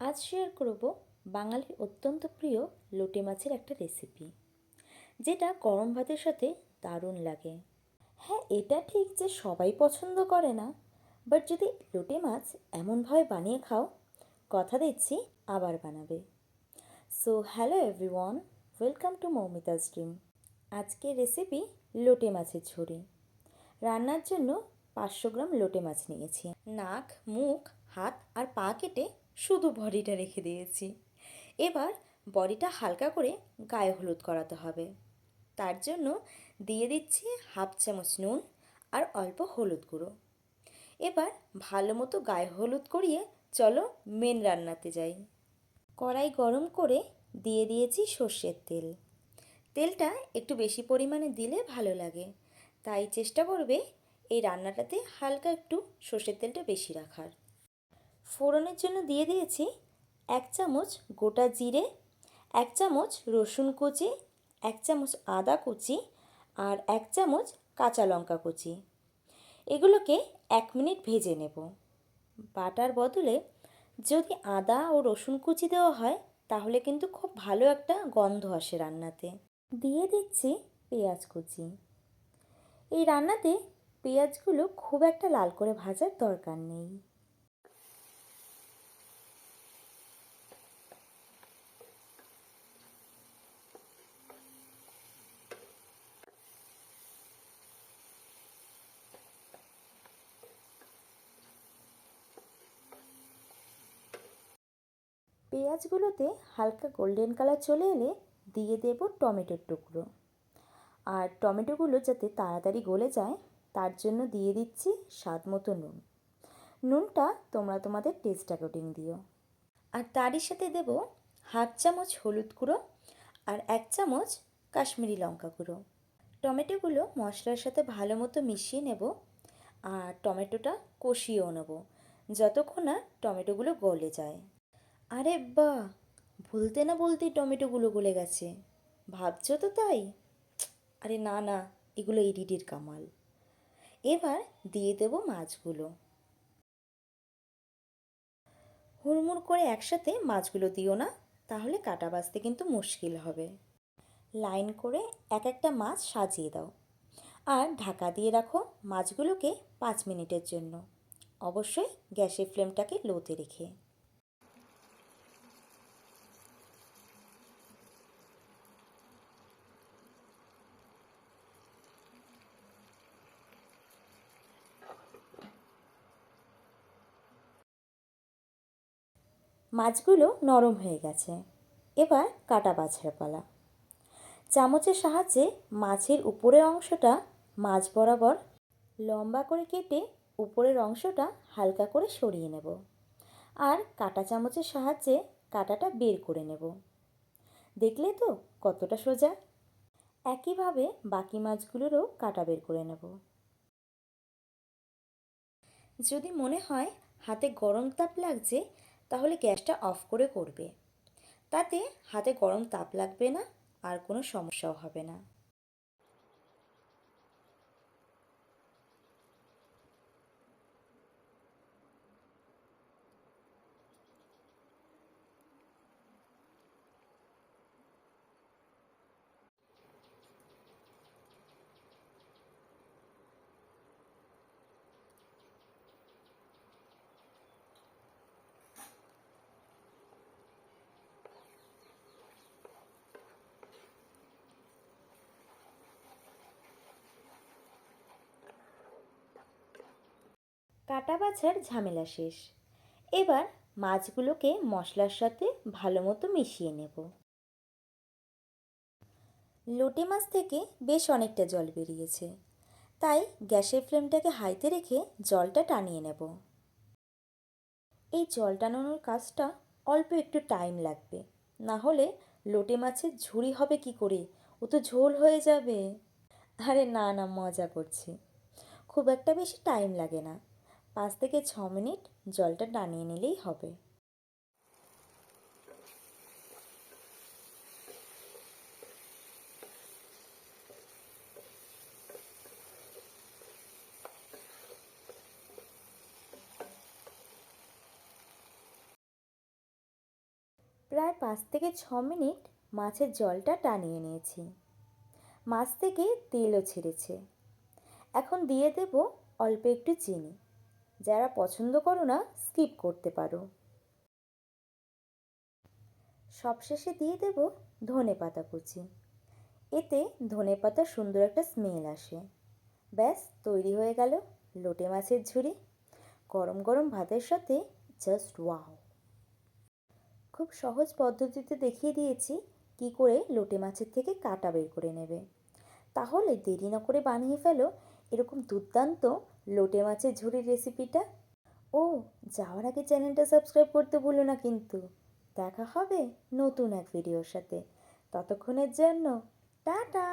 আজ শেয়ার করব বাঙালির অত্যন্ত প্রিয় লোটে মাছের একটা রেসিপি যেটা গরম ভাতের সাথে দারুণ লাগে। হ্যাঁ এটা ঠিক যে সবাই পছন্দ করে না বাট যদি লোটে মাছ এমনভাবে বানিয়ে খাও, কথা দিচ্ছি আবার বানাবে। So hello everyone welcome to Moumita's dream আজকের রেসিপি লোটে মাছের ঝুড়ি রান্নার জন্য পাঁচশো গ্রাম লোটে মাছ নিয়েছি। নাক, মুখ, হাত আর পা কেটে শুধু বডিটা রেখে দিয়েছি। এবার বডিটা হালকা করে গায়ে হলুদ করাতে হবে। তার জন্য দিয়ে দিচ্ছি হাফ চামচ নুন আর অল্প হলুদ গুঁড়ো। এবার ভালো মতো গায়ে হলুদ করিয়ে চলো মেন রান্নাতে যাই। কড়াই গরম করে দিয়ে দিয়েছি সর্ষের তেল। তেলটা একটু বেশি পরিমাণে দিলে ভালো লাগে। তাই চেষ্টা করবে এই রান্নাটাতে হালকা একটু সর্ষের তেলটা বেশি রাখার। ফোড়নের জন্য দিয়ে দিয়েছি এক চামচ গোটা জিরে, এক চামচ রসুন কুচি, এক চামচ আদা কুচি আর এক চামচ কাঁচা লঙ্কা কুচি। এগুলোকে এক মিনিট ভেজে নেব। বাটার বদলে যদি আদা ও রসুন কুচি দেওয়া হয়, তাহলে কিন্তু খুব ভালো একটা গন্ধ আসে রান্নাতে। দিয়ে দিচ্ছি পেঁয়াজ কুচি। এই রান্নাতে পেঁয়াজগুলো খুব একটা লাল করে ভাজার দরকার নেই। পেঁয়াজগুলোতে হালকা গোল্ডেন কালার চলে এলে দিয়ে দেব টমেটোর টুকরো। আর টমেটোগুলো যাতে তাড়াতাড়ি গলে যায়, তার জন্য দিয়ে দিচ্ছি স্বাদ মতো নুন। নুনটা তোমরা তোমাদের টেস্ট অ্যাকর্ডিং দিও। আর তারই সাথে দেব হাফ চামচ হলুদ গুঁড়ো আর এক চামচ কাশ্মীরি লঙ্কা গুঁড়ো। টমেটোগুলো মশলার সাথে ভালো মতো মিশিয়ে নেব আর টমেটোটা কষিয়েও নেব, যতক্ষণ না টমেটোগুলো গলে যায়। আরে বা ভুলতে না বলতেই টমেটোগুলো গলে গেছে। ভাবছ তো তাই? আরে না না, এগুলো এডিটের কামাল। এবার দিয়ে দেব মাছগুলো। হুড়মুড় করে একসাথে মাছগুলো দিও না, তাহলে কাটা বাছতে কিন্তু মুশকিল হবে। লাইন করে এক একটা মাছ সাজিয়ে দাও। আর ঢাকা দিয়ে রাখো মাছগুলোকে পাঁচ মিনিটের জন্য। অবশ্যই গ্যাসের ফ্লেমটাকে লোতে রেখে। মাছগুলো নরম হয়ে গেছে। এবার কাটা বাছার পালা। চামচের সাহায্যে মাছের উপরের অংশটা মাছ বরাবর লম্বা করে কেটে উপরের অংশটা হালকা করে সরিয়ে নেব। আর কাটা চামচের সাহায্যে কাটাটা বের করে নেব। দেখলে তো কতটা সোজা? একইভাবে বাকি মাছগুলোরও কাটা বের করে নেব। যদি মনে হয় হাতে গরম তাপ লাগছে তাহলে গ্যাসটা অফ করে করবে। তাতে হাতে গরম তাপ লাগবে না আর কোনো সমস্যাও হবে না। কাটা বাছার ঝামেলা শেষ। এবার মাছগুলোকে মশলার সাথে ভালো মতো মিশিয়ে নেব। লোটে মাছ থেকে বেশ অনেকটা জল বেরিয়েছে। তাই গ্যাসের ফ্লেমটাকে হাইতে রেখে জলটা টানিয়ে নেব। এই জল টানানোর কাজটা অল্প একটু টাইম লাগবে। না হলে লোটে মাছের ঝুড়ি হবে কি করে? ও তো ঝোল হয়ে যাবে। আরে না না, মজা করছি। খুব একটা বেশি টাইম লাগে না। পাঁচ থেকে ছ মিনিট জলটা টানিয়ে নিলেই হবে। প্রায় পাঁচ থেকে ছ মিনিট মাছের জলটা টানিয়ে নিয়েছি। মাছ থেকে তেলও ছেড়েছে। এখন দিয়ে দেব অল্প একটু চিনি। যারা পছন্দ করো না স্কিপ করতে পারো। সবশেষে দিয়ে দেব ধনে পাতা কুচি। এতে ধনে পাতার সুন্দর একটা স্মেল আসে। ব্যাস, তৈরি হয়ে গেল লোটে মাছের ঝুড়ি গরম গরম ভাতের সাথে জাস্ট ওয়াও খুব সহজ পদ্ধতিতে দেখিয়ে দিয়েছি কি করে লোটে মাছের থেকে কাটা বের করে নেবে। তাহলে দেরি না করে বানিয়ে ফেলো। এরকম দুর্দান্ত লোটে মাছের ঝুড়ির রেসিপিটা ও, যাওয়ার আগে চ্যানেলটা সাবস্ক্রাইব করতে ভুলো না কিন্তু। দেখা হবে নতুন এক ভিডিওর সাথে। ততক্ষণের জন্য, টাটা!